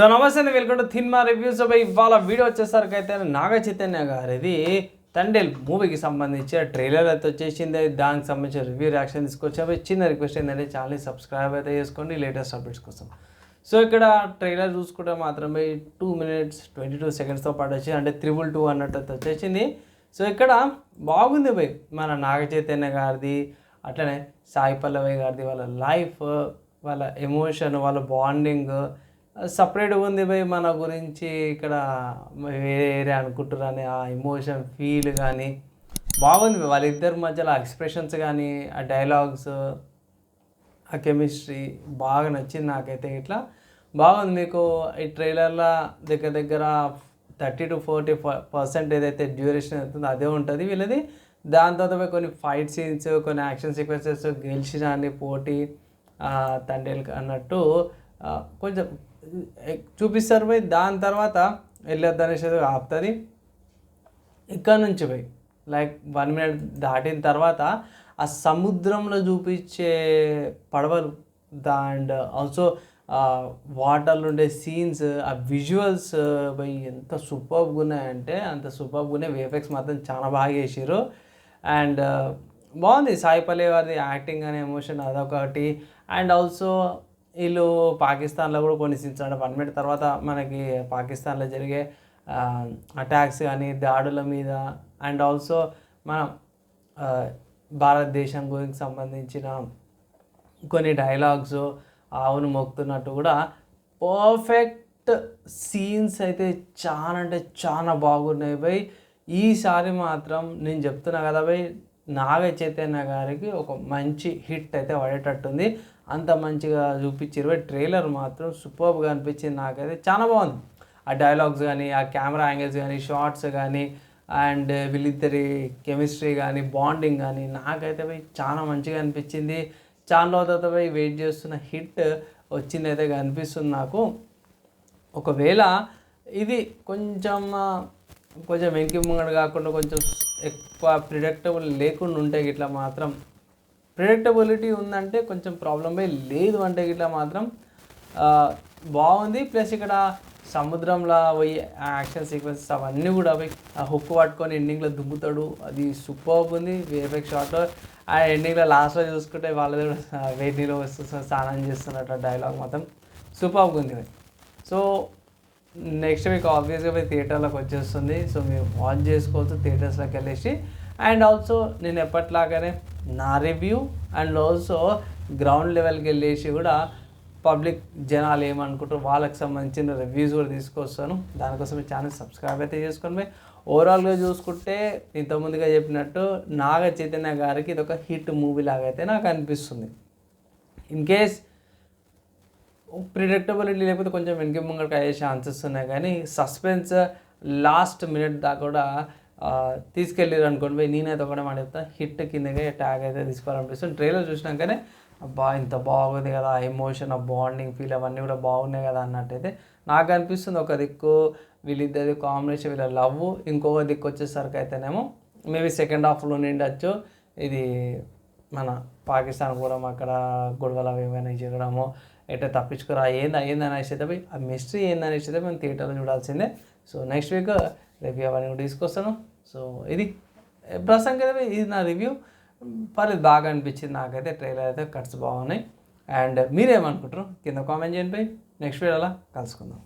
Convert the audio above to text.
So నమస్తే welcome to cinema reviews ఇవాళ video వచ్చేసరికి అయితే నాగ చైతన్య గారిది తండేల్ మూవీకి సంబంధించిన ట్రైలర్ అయితే వచ్చేసింది. దానికి సంబంధించిన రివ్యూ రియాక్షన్ తీసుకొచ్చాము. చిన్న రిక్వెస్ట్ ఏంటంటే ఛానల్ని సబ్స్క్రైబ్ అయితే చేసుకోండి. లేటెస్ట్ అప్డేట్స్ కోసం. సో ఇక్కడ ట్రైలర్ చూసుకుంటే మాత్రమే టూ మినిట్స్ ట్వంటీ టూ సెకండ్స్తో పాటు వచ్చి అంటే త్రిబుల్ టూ అన్నట్టు అయితే వచ్చేసింది. సో ఇక్కడ బాగుంది భయ్ మన నాగ చైతన్య గారిది అట్లనే సాయి పల్లవి గారిది వాళ్ళ లైఫ్ వాళ్ళ ఎమోషన్ వాళ్ళ బాండింగ్ సపరేట్గా ఉంది భయ్ మన గురించి ఇక్కడ వేరే వేరే అనుకుంటారని ఆ ఎమోషన్ ఫీల్ కానీ బాగుంది వాళ్ళిద్దరి మధ్యలో ఎక్స్ప్రెషన్స్ కానీ ఆ డైలాగ్స్ ఆ కెమిస్ట్రీ బాగా నచ్చింది నాకైతే ఇట్లా. బాగుంది మీకు ఈ ట్రైలర్లో దగ్గర దగ్గర థర్టీ టు ఫోర్టీ పర్సెంట్ ఏదైతే డ్యూరేషన్ అవుతుందో అదే ఉంటుంది. వీళ్ళది దాని తర్వాత కొన్ని ఫైట్ సీన్స్ కొన్ని యాక్షన్ సీక్వెన్సెస్ గెలిచిన అన్ని పోటీ ఆ, తండ్రి అన్నట్టు కొంచెం చూపిస్తారు పోయి దాని తర్వాత వెళ్ళొద్దు అనేసి ఆపుతుంది. ఇక్కడ నుంచి పోయి లైక్ వన్ మినిట్ దాటిన తర్వాత ఆ సముద్రంలో చూపించే పడవలు అండ్ ఆల్సో వాటర్లో ఉండే సీన్స్ ఆ విజువల్స్ పోయి ఎంత సూపర్గా ఉన్నాయంటే అంత సూపర్గా ఉన్నాయి వేఫెక్స్ మాత్రం చాలా బాగా చేసారు అండ్ బాగుంది. సాయిపల్లి వారిది యాక్టింగ్ అనే ఎమోషన్ అదొకటి. అండ్ ఆల్సో వీళ్ళు పాకిస్తాన్లో కూడా కొన్ని సీన్స్ అంటే వన్ మినిట్ తర్వాత మనకి పాకిస్తాన్లో జరిగే అటాక్స్ కానీ దాడుల మీద అండ్ ఆల్సో మనం భారతదేశం గురించి సంబంధించిన కొన్ని డైలాగ్స్ ఆవును మొక్కుతున్నట్టు కూడా పర్ఫెక్ట్ సీన్స్ అయితే చాలా అంటే చాలా బాగున్నాయి. బై ఈసారి మాత్రం నేను చెప్తున్నా కదా బై నాగ చైతన్య గారికి ఒక మంచి హిట్ అయితే పడేటట్టుంది. అంత మంచిగా చూపించారు ట్రైలర్ మాత్రం సూపర్గా అనిపించింది నాకైతే. చాలా బాగుంది. ఆ డైలాగ్స్ కానీ ఆ కెమెరా యాంగిల్స్ కానీ షార్ట్స్ కానీ అండ్ వీళ్ళిద్దరి కెమిస్ట్రీ కానీ బాండింగ్ కానీ నాకైతే పోయి చాలా మంచిగా అనిపించింది. చాలా రోజుల తర్వాత పోయి వెయిట్ చేస్తున్న హిట్ వచ్చిందైతే కనిపిస్తుంది నాకు. ఒకవేళ ఇది కొంచెం కొంచెం వెనక్కి ముంగడు కాకుండా కొంచెం ఎక్కువ ప్రిడక్టబుల్ లేకుండా ఉంటే గిట్లా మాత్రం ప్రిడక్టబిలిటీ ఉందంటే కొంచెం ప్రాబ్లం లేదు అంటే గిట్లా మాత్రం బాగుంది. ప్లస్ ఇక్కడ సముద్రంలో పోయి ఆ యాక్షన్ సీక్వెన్సెస్ అవన్నీ కూడా పోయి ఆ హుక్ పట్టుకొని ఎండింగ్లో దుమ్ముతాడు. అది సూపర్ ఉంది. వేఫెక్ షాట్లో ఆ ఎండింగ్లో లాస్ట్లో చూసుకుంటే వాళ్ళది కూడా వేడి నీళ్ళు వస్తున్న స్నానం చేస్తున్నట్టు డైలాగ్ మాత్రం సూపర్గా ఉంది. సో నెక్స్ట్ వీక్ ఆబ్వియస్గా మీ థియేటర్లోకి వచ్చేస్తుంది. సో మీరు వాచ్ చేసుకోవచ్చు థియేటర్స్లోకి వెళ్ళేసి. అండ్ ఆల్సో నేను ఎప్పట్లాగానే నా రివ్యూ అండ్ ఆల్సో గ్రౌండ్ లెవెల్కి వెళ్ళేసి కూడా పబ్లిక్ జనాలు ఏమనుకుంటారు వాళ్ళకి సంబంధించిన రివ్యూస్ కూడా తీసుకొస్తాను. దానికోసం మీ ఛానల్ సబ్స్క్రైబ్ అయితే చేసుకోండి. ఓవరాల్గా చూసుకుంటే ఇంతకుముందుగా చెప్పినట్టు నాగ చైతన్య గారికి ఇది ఒక హిట్ మూవీ లాగా అయితే నాకు అనిపిస్తుంది. ఇన్ కేస్ ప్రిడిక్టబిలిటీ లేకపోతే కొంచెం వెనక ముంగడికి అయ్యే ఛాన్సెస్ ఉన్నాయి. కానీ సస్పెన్స్ లాస్ట్ మినిట్ దాకా కూడా తీసుకెళ్ళారు అనుకోండి. పోయి నేనైతే ఒకటే మాట చెప్తా హిట్ కిందకే ట్యాగ్ అయితే తీసుకోవాలనిపిస్తుంది. ట్రైలర్ చూసినాకనే అబ్బా ఇంత బాగుంది కదా ఎమోషన్ ఆ బాండింగ్ ఫీల్ అవన్నీ కూడా బాగున్నాయి కదా అన్నట్టయితే నాకు అనిపిస్తుంది. ఒక దిక్కు వీళ్ళిద్దరి కాంబినేషన్ వీళ్ళ లవ్ ఇంకొక దిక్కు వచ్చేసరికి అయితేనేమో మేబీ సెకండ్ హాఫ్లో నిండొచ్చు ఇది మన పాకిస్తాన్ కూడా అక్కడ గొడవలు అవి ఏమైనా జరగడము ఎట్లా తప్పించుకురా ఏంది అయ్యింది అనేసి అయితే పోయి ఆ మిస్టరీ ఏంది అనేసి మేము థియేటర్లో చూడాల్సిందే. సో నెక్స్ట్ వీక్ రివ్యూ అవన్నీ కూడా తీసుకొస్తాను. సో ఇది ప్రస్తుతానికి ఇది నా రివ్యూ పర్లేదు బాగా అనిపించింది నాకైతే ట్రైలర్ అయితే కట్స్ బాగున్నాయి. అండ్ మీరేమనుకుంటారు కింద కామెంట్ చేయండి నెక్స్ట్ వీడియోలో కలుసుకుందాం.